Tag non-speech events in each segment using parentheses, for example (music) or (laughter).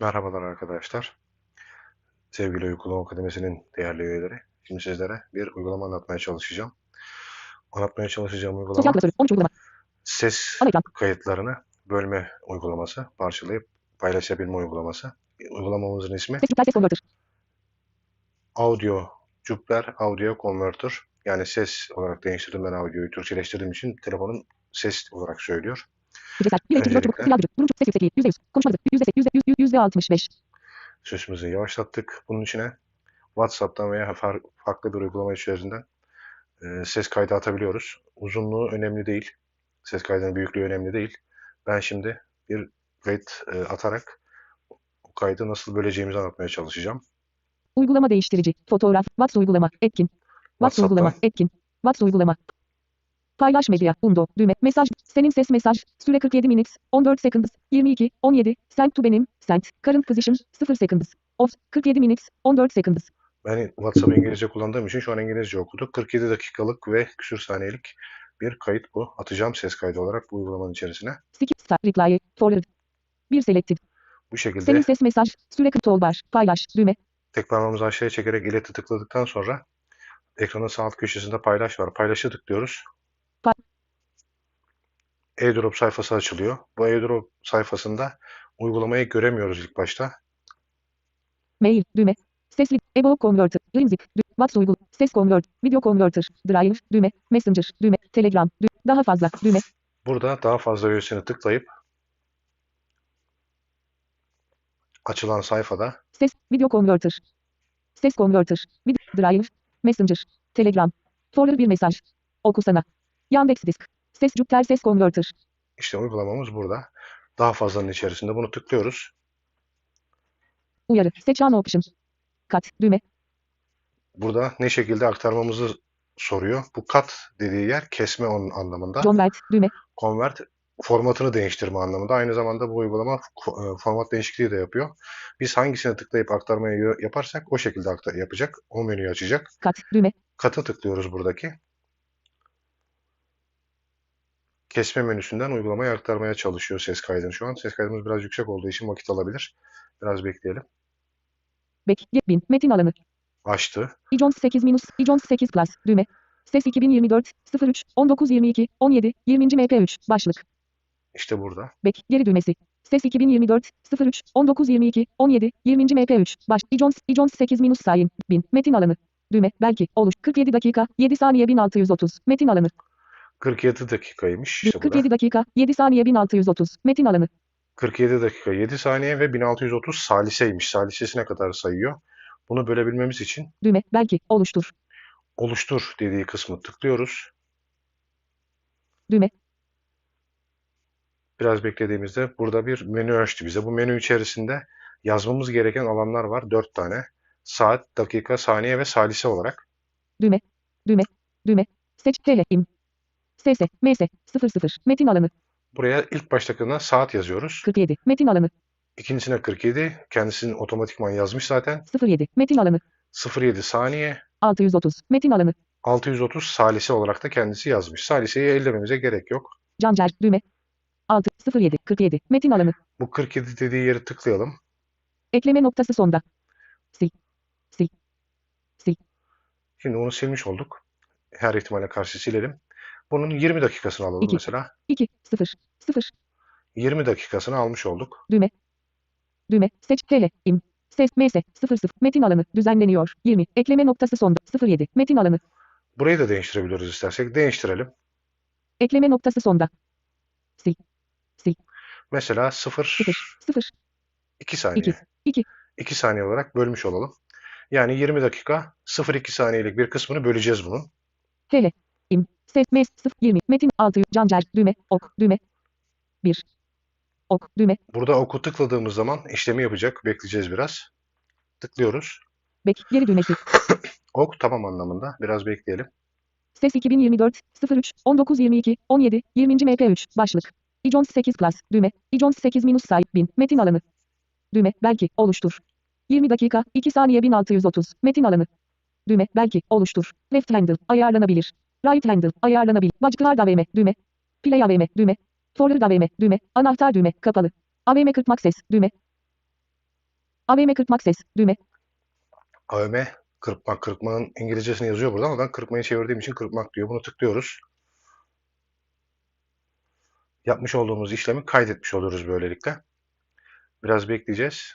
Merhabalar arkadaşlar. Sevgili Uygulama Akademisi'nin değerli üyeleri. Şimdi sizlere bir uygulama anlatmaya çalışacağım. Anlatmaya çalışacağım uygulama klasörü 13 uygulama. ses kayıtlarını bölme uygulaması, parçalayıp paylaşabilme uygulaması. Uygulamamızın ismi. Audio Jupiter Audio Converter. Yani ses olarak değiştirdim ben audioyu Türkçeleştirdiğim için telefonun ses olarak söylüyor. Hücresel. 1 2 4 çubuk. Sinyal gücü. Durum ses yüksekliği. %100. Konuşma hızı. %8. %100. yüzde 65. Sesimizi yavaşlattık. Bunun içine WhatsApp'tan veya far- farklı bir uygulama içerisinden e, ses kaydı atabiliyoruz. Uzunluğu önemli değil. Ses kaydının büyüklüğü önemli değil. Ben şimdi bir kayıt e, atarak o kaydı nasıl böleceğimizi anlatmaya çalışacağım. Uygulama değiştirici. Fotoğraf. WhatsApp uygulama. Etkin. WhatsApp uygulama. Etkin. WhatsApp uygulama. Paylaş medya. Undo. Düğme. Mesaj. Senin ses mesaj. Süre 47 minutes. 14 seconds. 22. 17. Send to benim. Send. Current position. 0 seconds. Off. 47 minutes. 14 seconds. Ben WhatsApp İngilizce kullandığım için şu an İngilizce okuduk. 47 dakikalık ve küsür saniyelik bir kayıt bu. Atacağım ses kaydı olarak bu uygulamanın içerisine. Skip star. Reply. Forward. Bir selected. Bu şekilde Senin ses mesaj. Süre 40 toolbar. Paylaş. Düğme. Tek parmağımızı aşağıya çekerek ileti tıkladıktan sonra ekranın sağ alt köşesinde paylaş var. Paylaşa tıklıyoruz. AirDrop sayfası açılıyor. Bu AirDrop sayfasında uygulamayı göremiyoruz ilk başta. Mail, düğme, sesli, ebo converter, Limzip, WhatsApp uygul, ses convert, video converter, Drive, düğme, Messenger, düğme, Telegram, dü- daha fazla, düğme, Burada daha fazla üyesini tıklayıp açılan sayfada ses, video converter, ses converter, video, Drive, Messenger, Telegram, Forward bir mesaj, okusana, Yandex Disk, ses Jupiter ses converter, işte uygulamamız burada. Daha fazlanın içerisinde bunu tıklıyoruz. uyarı, seç an option, kat, düğme, Burada ne şekilde aktarmamızı soruyor. Bu kat dediği yer kesme onun anlamında. convert, düğme, Convert formatını değiştirme anlamında. Aynı zamanda bu uygulama e, format değişikliği de yapıyor. Biz hangisine tıklayıp aktarmayı yaparsak o şekilde aktar yapacak. O menüyü açacak. kat, düğme, Kata tıklıyoruz buradaki. Kesme menüsünden uygulamayı aktarmaya çalışıyor ses kaydını. Şu an. Ses kaydımız biraz yüksek olduğu için vakit alabilir. Biraz bekleyelim. bek, get bin, metin alanı, Açtı. iJones 8 minus, iJones 8 plus, düğme, ses 2024, 03, 19 22, 17, 20. MP3, başlık, İşte burada. Bek, geri düğmesi. Ses 2024, 03, 19 22, 17, 20. MP3, baş, iJones, iJones 8 minus sayın, 1000, metin alanı. Düğme, belki, oluş, 47 dakika, 7 saniye 1630, metin alanı. 47 dakikaymış. İşte burada. 47 dakika, 7 saniye 1630, metin alanı. 47 dakika 7 saniye ve 1630 saliseymiş. Salisesine kadar sayıyor. Bunu bölebilmemiz için Düğme, belki, oluştur. oluştur dediği kısmı tıklıyoruz. Düğme, Biraz beklediğimizde burada bir menü açtı bize. Bu menü içerisinde yazmamız gereken alanlar var. 4 tane. Saat, dakika, saniye ve salise olarak. düğme, düğme, düğme, seç, hele, SS, MS, 00, metin alanı, Buraya ilk baştakine saat yazıyoruz. 47, metin alanı, İkincisine 47. Kendisini otomatikman yazmış zaten. 07, metin alanı, 07 saniye. 630, metin alanı, 630 salise olarak da kendisi yazmış. Saliseyi ellememize gerek yok. Cancer, düğme, 6, 07, 47, metin alanı, Bu 47 dediği yeri tıklayalım. ekleme noktası sonda. Sil, sil, sil, Şimdi onu silmiş olduk. Her ihtimale karşı silelim. Bunun 20 dakikasını alalım İki. mesela. 2, 0, 0, 20 dakikasını almış olduk. Düğme. Düğme. Seç. Hele. im. Ses. MS. 00. Metin alanı. Düzenleniyor. 20. Ekleme noktası sonda. 07. Metin alanı. Burayı da değiştirebiliyoruz istersek. Değiştirelim. Ekleme noktası sonda. Mesela 0, 0. 0. 2 saniye. İki. İki. 2 saniye olarak bölmüş olalım. Yani 20 dakika 0-2 saniyelik bir kısmını böleceğiz bunun. Hele. Ses. 0. 20. Metin. 6. Cancer. Düğme. Ok. Düğme. 1. Ok. Düğme. Burada oku tıkladığımız zaman işlemi yapacak. Bekleyeceğiz biraz. Tıklıyoruz. Bek. Geri düğmesi. (clears throat) Ok tamam anlamında. Biraz bekleyelim. Ses 2024. 03. 19 22. 17. 20. MP3. Başlık. iJones 8 Plus. Düğme. iJones 8 minus say. 1000. Metin alanı. Düğme. Belki. Oluştur. 20 dakika. 2 saniye 1630. Metin alanı. Düğme. Belki. Oluştur. Left handle. Ayarlanabilir. Right handle. Ayarlanabilir. Başlıklar AVM. Düğme. Play AVM. Düğme. Forward AVM. Düğme. Anahtar düğme. Kapalı. AVM kırpmak ses. Düğme. AVM kırpmak ses. Düğme. AVM kırpmak. Kırpmanın İngilizcesini yazıyor burada ama ben kırpmayı çevirdiğim için kırpmak diyor. Bunu tıklıyoruz. Yapmış olduğumuz işlemi kaydetmiş oluyoruz böylelikle. Biraz bekleyeceğiz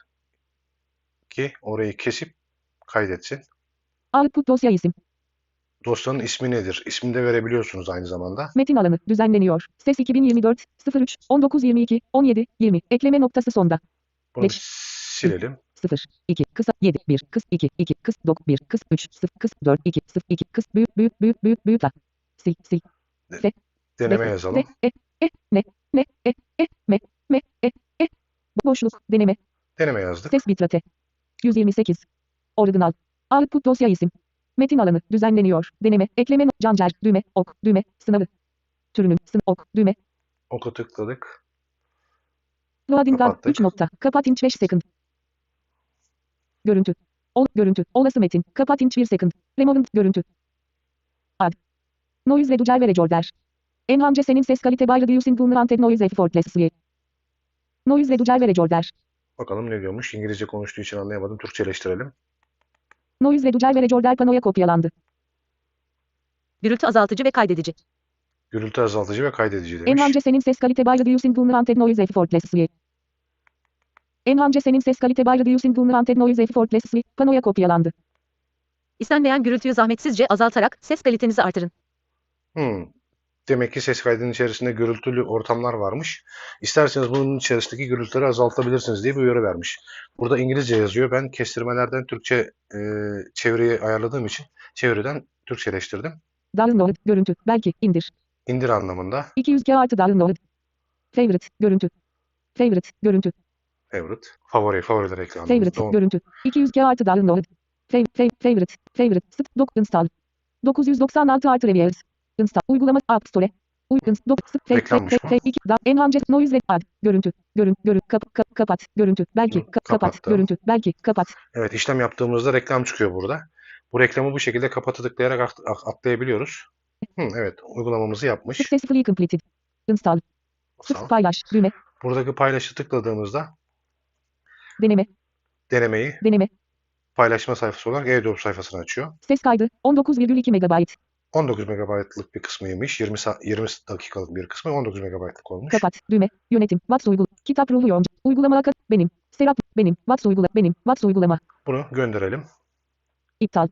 ki orayı kesip kaydetsin. Output dosya isim. Dosyanın ismi nedir? İsmini de verebiliyorsunuz aynı zamanda. Metin alanı. Düzenleniyor. Ses 2024 03 19 22 17 20. Ekleme noktası sonda. Bunu Beş. silelim. 0 2 kısa. 7 1 kıs. 2 2 kıs. 9 1 kıs. 3 0 kıs. 4 2 0 2 kıs. Büyük. Büyük. Büyük. Büyük. Büyük. La. Sil. Sil. Deneme Be- yazalım. De, e, e, ne, ne, e, e, me, me, e, e. Boşluk, deneme, Deneme yazdık. ses bitrate. 128. Original. Output dosya isim. Metin alanı, düzenleniyor. Deneme, ekleme, cancer, düğme, ok, düğme, sınavı. Türünün, sın, ok, düğme. Oku tıkladık. Loading Kapattık. 3 nokta. Kapat inç 5 second. Görüntü. Ol, görüntü. Olası metin. Kapat inç 1 second. Removed, görüntü. Ad. Noise reducer ve recorder. Enhance senin ses kalite by reducing unwanted noise effortlessly. Noise reducer ve recorder. Bakalım ne diyormuş. İngilizce konuştuğu için anlayamadım. Türkçeleştirelim. Noise reducer ve recorder panoya kopyalandı. Gürültü azaltıcı ve kaydedici. Gürültü azaltıcı ve kaydedici demiş. Enhance senin ses kalite by reducing unwanted noise effortlessly. Enhance senin ses kalite by reducing unwanted noise effortlessly. Panoya kopyalandı. İstenmeyen gürültüyü zahmetsizce azaltarak ses kalitenizi artırın. Hmm. Demek ki ses kaydının içerisinde gürültülü ortamlar varmış. İsterseniz bunun içerisindeki gürültüleri azaltabilirsiniz diye bir uyarı vermiş. Burada İngilizce yazıyor. Ben kestirmelerden Türkçe e, çeviriyi ayarladığım için çeviriden Türkçeleştirdim. Download, görüntü, belki, indir. İndir anlamında 200 K artı download. Favorite, görüntü. Favorite, görüntü. favorite. Favori, favoriler ekranı. Favorite, görüntü. 200 K artı download. Fav, fav, favorite, favorite, st, dok, install. 996 artı reviews. Install, uygulama, app store. Uy, inst, dok, fav, fav, Reklammış fav, fav, 2, da, enhance, noise, ad, görüntü, görün, görün, kap, kap, kapat, görüntü, belki, ka- kapat, kapattım. görüntü, belki, kapat. Evet işlem yaptığımızda reklam çıkıyor burada. Bu reklamı bu şekilde kapatı tıklayarak at- at- atlayabiliyoruz. Hı, evet uygulamamızı yapmış. Successfully completed. Install, sık paylaş, düğme, Buradaki paylaşı tıkladığımızda deneme, denemeyi deneme, paylaşma sayfası olarak e-drop sayfasını açıyor. ses kaydı, 19,2 MB, 19 MB'lık bir kısmıymış. 20, sa- 20 dakikalık bir kısmı 19 MB'lık olmuş. kapat, düğme, yönetim, What's uygul, kitap ruhu yonca, uygulama akı, benim, Serap, benim, What's uygula, benim, What's uygulama, Bunu gönderelim. iptal,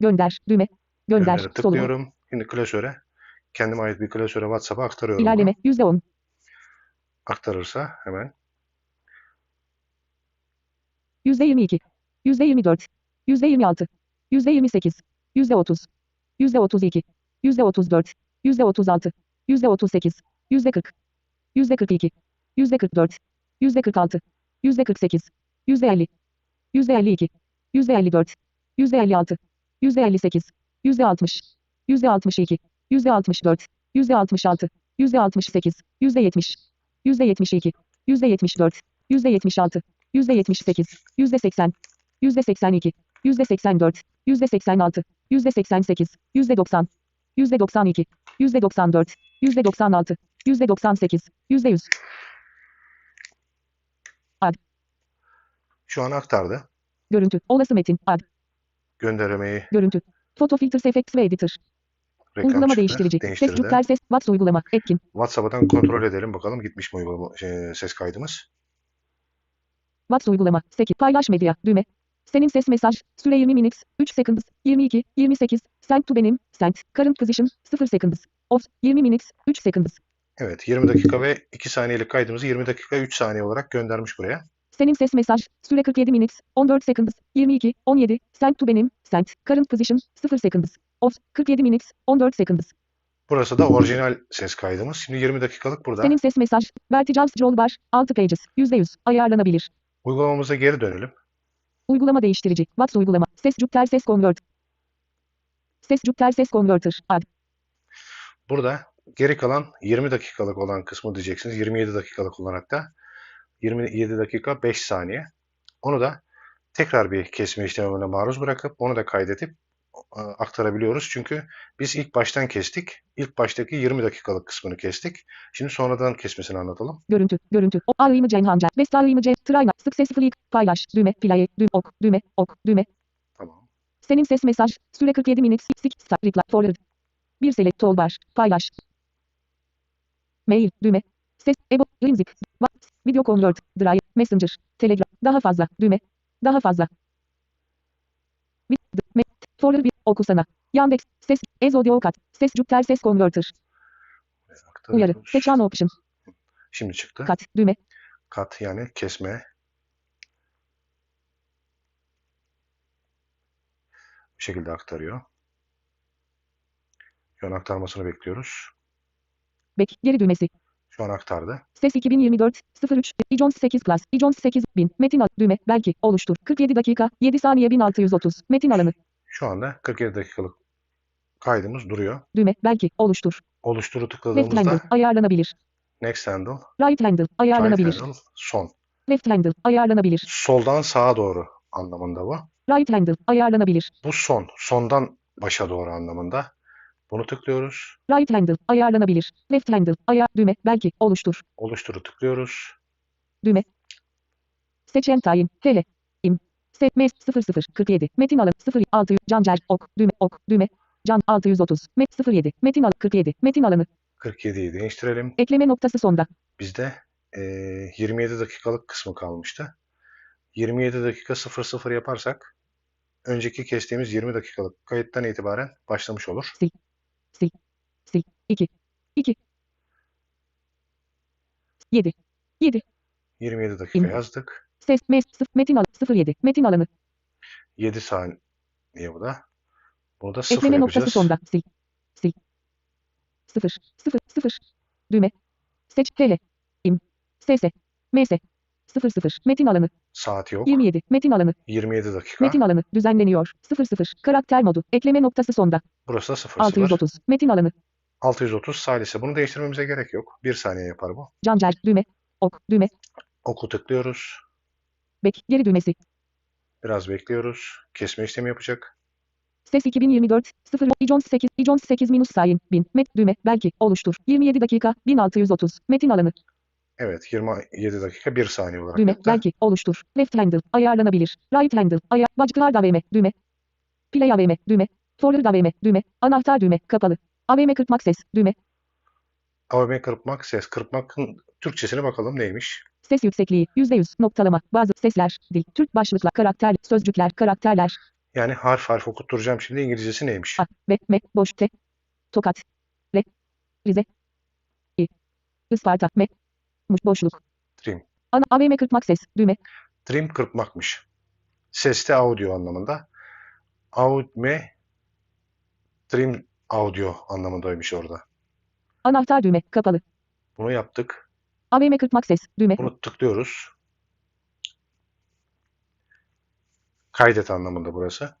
gönder, düğme, gönder, Gönderip solu, tıklıyorum. Şimdi klasöre. Kendime ait bir klasöre WhatsApp'a aktarıyorum. ilerleme, bunu. %10, Aktarırsa hemen. %22, %24, %26, %28, %30, %32, %34, %36, %38, %40, %42, %44, %46, %48, %50, %52, %54, %56, %58, %60, %62, %64, %66, %68, %70, %72, %74, %76, %78, %80, %82, %84, %86, %88, %90, %92, %94, %96, %98, %100. şu an aktardı. Görüntü, olası metin, ad, Göndermeyi görüntü. Photo filters effects ve editor. reklam uygulama çıktı. değiştirici. Ses cüpler ses, What's uygulama, etkin. WhatsApp'tan kontrol edelim bakalım gitmiş mi uygulama, şey, ses kaydımız. What's uygulama, 8, paylaş medya, düğme. Senin ses mesaj, süre 20 minutes, 3 seconds, 22, 28, send to benim, send, current position, 0 seconds, off, 20 minutes, 3 seconds. Evet 20 dakika ve 2 saniyelik kaydımızı 20 dakika 3 saniye olarak göndermiş buraya. Senin ses mesaj, süre 47 minutes, 14 seconds, 22, 17, send to benim, send, current position, 0 seconds, off, 47 minutes, 14 seconds. Burası da orijinal ses kaydımız. Şimdi 20 dakikalık burada. Senin ses mesaj, vertical scroll bar, 6 pages, %100, ayarlanabilir. Uygulamamıza geri dönelim. Uygulama değiştirici, What's uygulama, ses cüpter ses convert. Ses cüpter ses converter, ad. Burada geri kalan 20 dakikalık olan kısmı diyeceksiniz. 27 dakikalık olarak da 27 dakika 5 saniye. Onu da tekrar bir kesme işlemine maruz bırakıp onu da kaydedip aktarabiliyoruz. Çünkü biz ilk baştan kestik. İlk baştaki 20 dakikalık kısmını kestik. Şimdi sonradan kesmesini anlatalım. Görüntü. Görüntü. O ağıyımı Cenhanca. Best ağıyımı C. Trayna. Successfully. Paylaş. Düğme. Play. Düğme. Ok. Düğme. Ok. Düğme. Tamam. Senin ses mesaj. Süre 47 minutes. Sik. Reply. Forward. Bir select toolbar. Paylaş. Mail. Düğme. Ses. Ebo. WhatsApp. Video convert. Drive. Messenger. Telegram. Daha fazla. Düğme. Daha fazla. Forward. Bir. Okusana. Yandex. Ses. Ez audio cut. Ses. Jupiter ses converter. Uyarı. Aktarıyoruz. Seç an option. Şimdi çıktı. Cut. Düğme. Kat yani kesme. Bu şekilde aktarıyor. Şu an aktarmasını bekliyoruz. Back. Geri düğmesi. Şu an aktardı. Ses 2024 03 iJones 8 Plus iJones 8000 Metin al düğme belki oluştur 47 dakika 7 saniye 1630 Metin alanı Şu anda 47 dakikalık kaydımız duruyor. düğme belki oluştur Oluşturu left tıkladığımızda handle ayarlanabilir next handle, right handle ayarlanabilir right handle, son. left handle ayarlanabilir Soldan sağa doğru anlamında bu. right handle ayarlanabilir Bu son. Sondan başa doğru anlamında. Bunu tıklıyoruz. right handle ayarlanabilir left handle ayar düğme belki oluştur Oluşturu tıklıyoruz. düğme seçen tayin hele set mes 00 47 metin alanı 0 6 cancer ok düğme ok düğme can 630 met 07 metin alanı 47 metin alanı 47'yi değiştirelim. ekleme noktası sonda Bizde eee, 27 dakikalık kısmı kalmıştı. 27 dakika 00 yaparsak önceki kestiğimiz 20 dakikalık kayıttan itibaren başlamış olur. 2 2 7 7 27 dakika İn. yazdık. Ses mes sıf- metin al 07 metin alanı. 7 saniye bu da. Bunu da 0 ekleme noktası sonda. Sil. Sil. 0 0 0 düğme. Seç. Hele im. Ss ms 00 metin alanı. Saat yok. 27 metin alanı. 27 dakika. metin alanı. Düzenleniyor. 00 karakter modu. Ekleme noktası sonda. Burası da 00. 630 metin alanı. 630 salise. Bunu değiştirmemize gerek yok. 1 saniye yapar bu. cancer düğme. Ok. Düğme. Oku tıklıyoruz. Bek geri düğmesi Biraz bekliyoruz. Kesme işlemi yapacak. Ses 2024 0 iJones 8 iJones 8 minus sayın 1000 met düğme belki oluştur. 27 dakika 1630 metin alanı. Evet 27 dakika 1 saniye olarak düğme yaptı. belki oluştur. Left handle ayarlanabilir. Right handle ayar başlıklar AVM düğme. Play AVM düğme. Forward AVM düğme. Anahtar düğme kapalı. AVM kırpmak ses düğme AVM kırpmak, ses kırpmakın Türkçesine bakalım neymiş? ses yüksekliği %100 noktalama bazı sesler dil Türk başlıklar karakter sözcükler karakterler Yani harf harf okutturacağım şimdi İngilizcesi neymiş? a ve me boş te tokat re Rize i Isparta me muş boşluk Dream. ana AVM kırpmak ses düğme Dream kırpmakmış. Seste audio anlamında. Audme Dream audio anlamındaymış orada. Anahtar düğme kapalı. Bunu yaptık. AVM kırpmak ses düğme. Bunu tıklıyoruz. Kaydet anlamında burası.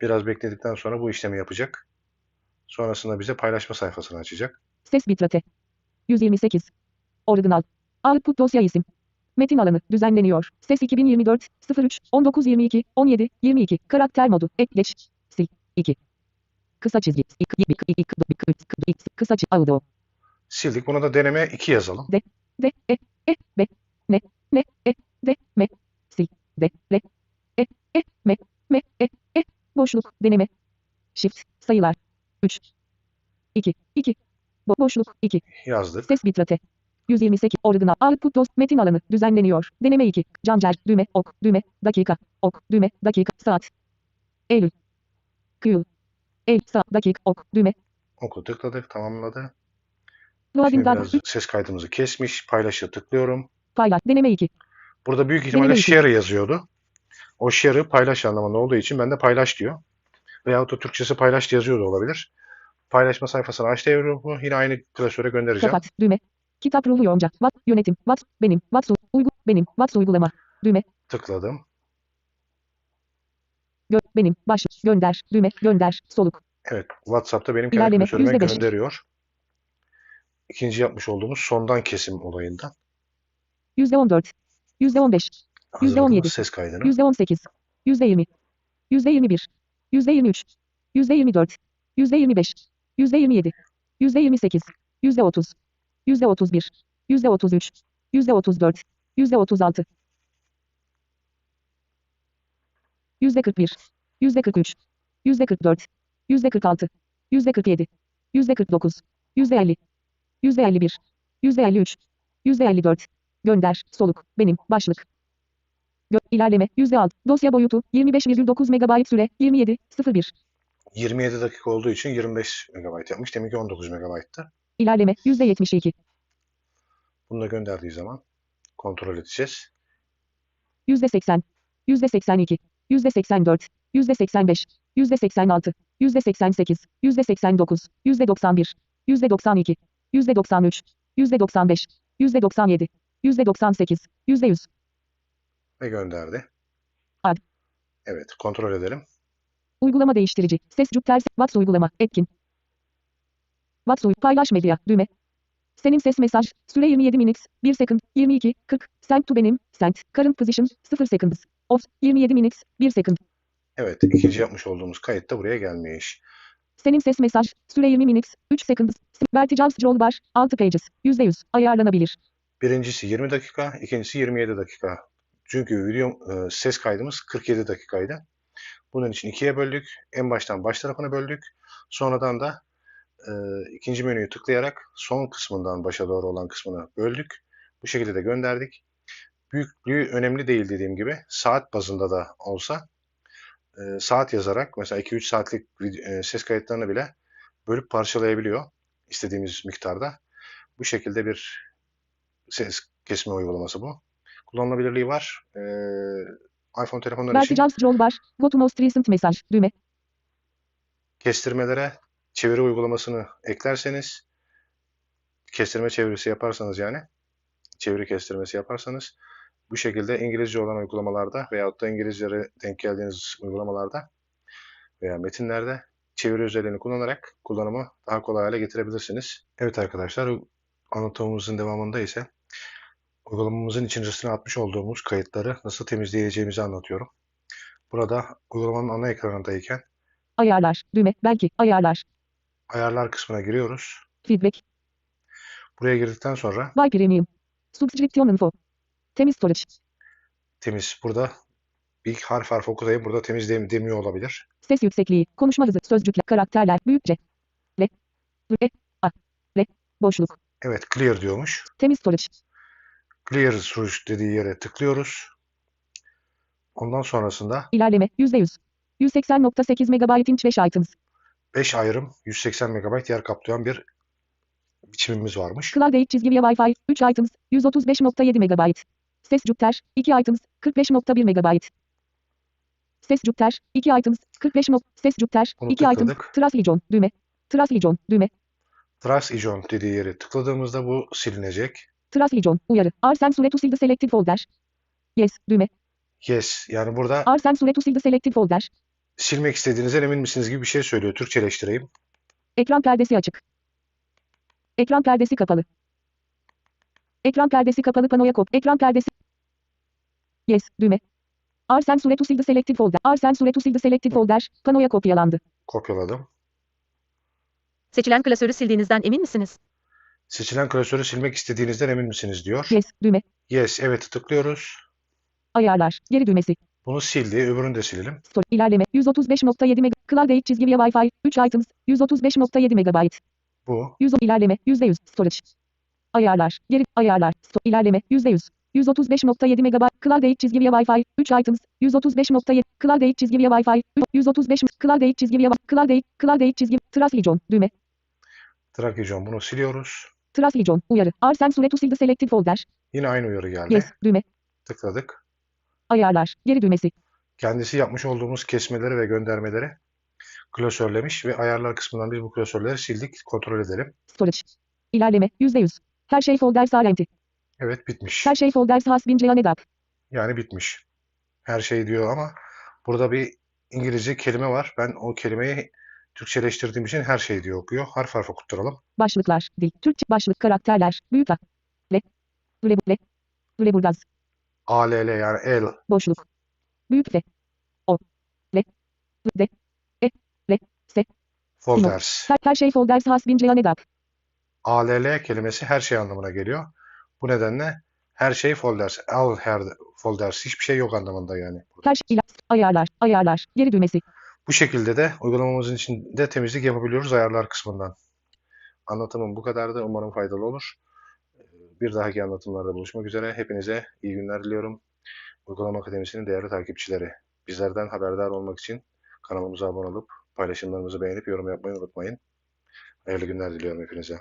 Biraz bekledikten sonra bu işlemi yapacak. Sonrasında bize paylaşma sayfasını açacak. Ses bitrate. 128. Original. Output dosya isim. Metin alanı düzenleniyor. Ses 2024 03 19 22 17 22 karakter modu ekleş sil 2 kısa çizgi kısa çizgi audio Sildik. Buna da deneme 2 yazalım. d e e b ne ne e d me sil d re e e me me e e boşluk deneme shift sayılar 3 2 2 Bo- boşluk 2 Yazdık. Ses bitrate. 128 original output dos metin alanı düzenleniyor. Deneme 2. Cancer düğme ok düğme dakika ok düğme dakika saat. Eylül. Kıyıl. El saat dakika ok düğme. Oku tıkladık. Tamamladı. Loading biraz 3 ses kaydımızı kesmiş. Paylaşı tıklıyorum. paylaş deneme 2. Burada büyük ihtimalle share yazıyordu. O share'ı paylaş anlamında olduğu için ben de paylaş diyor. Veyahut da Türkçesi paylaş yazıyor da olabilir. Paylaşma sayfasını aç devriyorum. Yine aynı klasöre göndereceğim. Kapat düğme. Kitap ruhu yonca. What yönetim. What benim. What uygu benim. What uygulama. Düğme. Tıkladım. Benim. Baş gönder. Düğme gönder. Soluk. Evet. WhatsApp'ta benim kendi İlerleme, klasörüme yüzde beş. gönderiyor. İkinci yapmış olduğumuz sondan kesim olayından. %14. %15. Hazırladığımız %17. ses kaydını. %18. %20. %21. %23. %24, %25, %27, %28, %30, %31, %33, %34, %36, %41, %43, %44, %46, %47, %49, %50, %51, %53, %54. Gönder, soluk, benim, başlık. Gö ilerleme, %6, dosya boyutu, 25,9 MB süre, 27, 01. 27 dakika olduğu için 25 MB yapmış. Demek ki 19 MB'tı. İlerleme, %72, Bunu da gönderdiği zaman kontrol edeceğiz. %80, %82, %84, %85, %86, %88, %89, %91, %92, %93, %95, %97, %98, %100. Ve gönderdi. Ad. Evet, kontrol edelim. Uygulama değiştirici. Ses cüp ters. Whats uygulama. Etkin. Whats uy- paylaş medya. Düğme. Senin ses mesaj. Süre 27 minutes. 1 second. 22. 40. Send to benim. Send. Current position. 0 seconds. Off. 27 minutes. 1 second. Evet, ikinci yapmış olduğumuz kayıt da buraya gelmiş. Senin ses mesaj. Süre 20 minutes. 3 seconds. Vertical scroll bar. 6 pages. %100. Ayarlanabilir. Birincisi 20 dakika, ikincisi 27 dakika. Çünkü video e, ses kaydımız 47 dakikaydı. Bunun için ikiye böldük. En baştan baş tarafını böldük. Sonradan da e, ikinci menüyü tıklayarak son kısmından başa doğru olan kısmını böldük. Bu şekilde de gönderdik. Büyüklüğü önemli değil dediğim gibi. Saat bazında da olsa e, saat yazarak mesela 2-3 saatlik vid- e, ses kayıtlarını bile bölüp parçalayabiliyor istediğimiz miktarda. Bu şekilde bir ses kesme uygulaması bu. Kullanılabilirliği var. Ee, iPhone telefonları için Vertical scroll bar. Go to most recent mesaj. Düğme. kestirmelere çeviri uygulamasını eklerseniz kestirme çevirisi yaparsanız yani çeviri kestirmesi yaparsanız bu şekilde İngilizce olan uygulamalarda veyahut da İngilizlere denk geldiğiniz uygulamalarda veya metinlerde çeviri özelliğini kullanarak kullanımı daha kolay hale getirebilirsiniz. Evet arkadaşlar anlatımımızın devamında ise uygulamamızın içerisine atmış olduğumuz kayıtları nasıl temizleyeceğimizi anlatıyorum. Burada uygulamanın ana ekranındayken Ayarlar. Düğme. Belki. Ayarlar. ayarlar kısmına giriyoruz. Feedback. Buraya girdikten sonra Buy premium. Subscription info. Temiz storage. temiz. Burada bir harf harf okutayım. Burada temiz dem- demiyor olabilir. Ses yüksekliği. Konuşma hızı. Sözcükler. Karakterler. Büyükçe. Le. E. A. Le. Boşluk. Evet clear diyormuş. Temiz storage. Clear storage dediği yere tıklıyoruz. Ondan sonrasında İlerleme. %100. 180.8 MB inch 5 items. 5 ayrım 180 MB yer kaplayan bir biçimimiz varmış. Cloud 8 çizgi Wi-Fi. 3 items. 135.7 MB. Ses Jupiter. 2 items. 45.1 MB. Ses Jupiter. 2 items. 45. nok- Ses Jupiter. Bunu 2 items. tıkladık. Translijon. Düğme. Translijon. Düğme. Trace Ijon dediği yere tıkladığımızda bu silinecek. Translijon. Uyarı. Arsen Sure to see the selected folder. Yes. Düğme. Yes yani burada Arsen Sure to see the selected folder. silmek istediğinizden emin misiniz gibi bir şey söylüyor. Türkçeleştireyim. Ekran perdesi açık. Ekran perdesi kapalı. Ekran perdesi kapalı panoya kop. Ekran perdesi. Yes. Düğme. Arsen Sure to the selected folder. Arsen Sure to the selected folder. Panoya kopyalandı. Kopyaladım. Seçilen klasörü sildiğinizden emin misiniz? Seçilen klasörü silmek istediğinizden emin misiniz diyor. Yes. Düğme. Yes evet tıklıyoruz. Ayarlar. Geri düğmesi. Bunu sildi. Öbürünü de silelim. Store. İlerleme. 135.7 MB. Cloud 8 çizgi via Wi-Fi. 3 items. 135.7 MB. Bu 100 ilerleme. %100. Storage. Ayarlar. Geri. Ayarlar. Sto ilerleme. %100. 135.7 MB. Cloud 8 çizgi via Wi-Fi. 3 items. 135.7. Cloud 8 çizgi via Wi-Fi. 135. Cloud 8 çizgi via Cloud 8. Cloud 8 çizgi. Translijon. Düğme. Track Ijon bunu siliyoruz. Translijon. Uyarı. Arsen Sure to the selected folder. Yine aynı uyarı geldi. Yes. Düğme. Tıkladık. Ayarlar. Geri düğmesi. Kendisi yapmış olduğumuz kesmeleri ve göndermeleri klasörlemiş ve ayarlar kısmından biz bu klasörleri sildik. Kontrol edelim. Storage. İlerleme. %100. Her şey folders are empty. Evet bitmiş. Her şey folders has been cleaned up. Yani bitmiş. Her şey diyor ama burada bir İngilizce kelime var. Ben o kelimeyi Türkçeleştirdiğim için her şey diyor okuyor. Harf harf okutturalım. Başlıklar. Dil. Türkçe. Başlık. Karakterler. Büyük A. Le. Le. Le. Le. Burgaz. A, L, L yani L. Boşluk. Büyük F. O. Le. D. E. Le. folders. Her, her şey folders has been ceaned up. ALL kelimesi her şey anlamına geliyor. Bu nedenle her şey folders. All her folders. Hiçbir şey yok anlamında yani. Her şey ayarlar, ayarlar, geri düğmesi. Bu şekilde de uygulamamızın içinde temizlik yapabiliyoruz ayarlar kısmından. Anlatımım bu kadardı. Umarım faydalı olur. Bir dahaki anlatımlarda buluşmak üzere. Hepinize iyi günler diliyorum. Uygulama Akademisi'nin değerli takipçileri. Bizlerden haberdar olmak için kanalımıza abone olup paylaşımlarımızı beğenip yorum yapmayı unutmayın. Hayırlı günler diliyorum hepinize.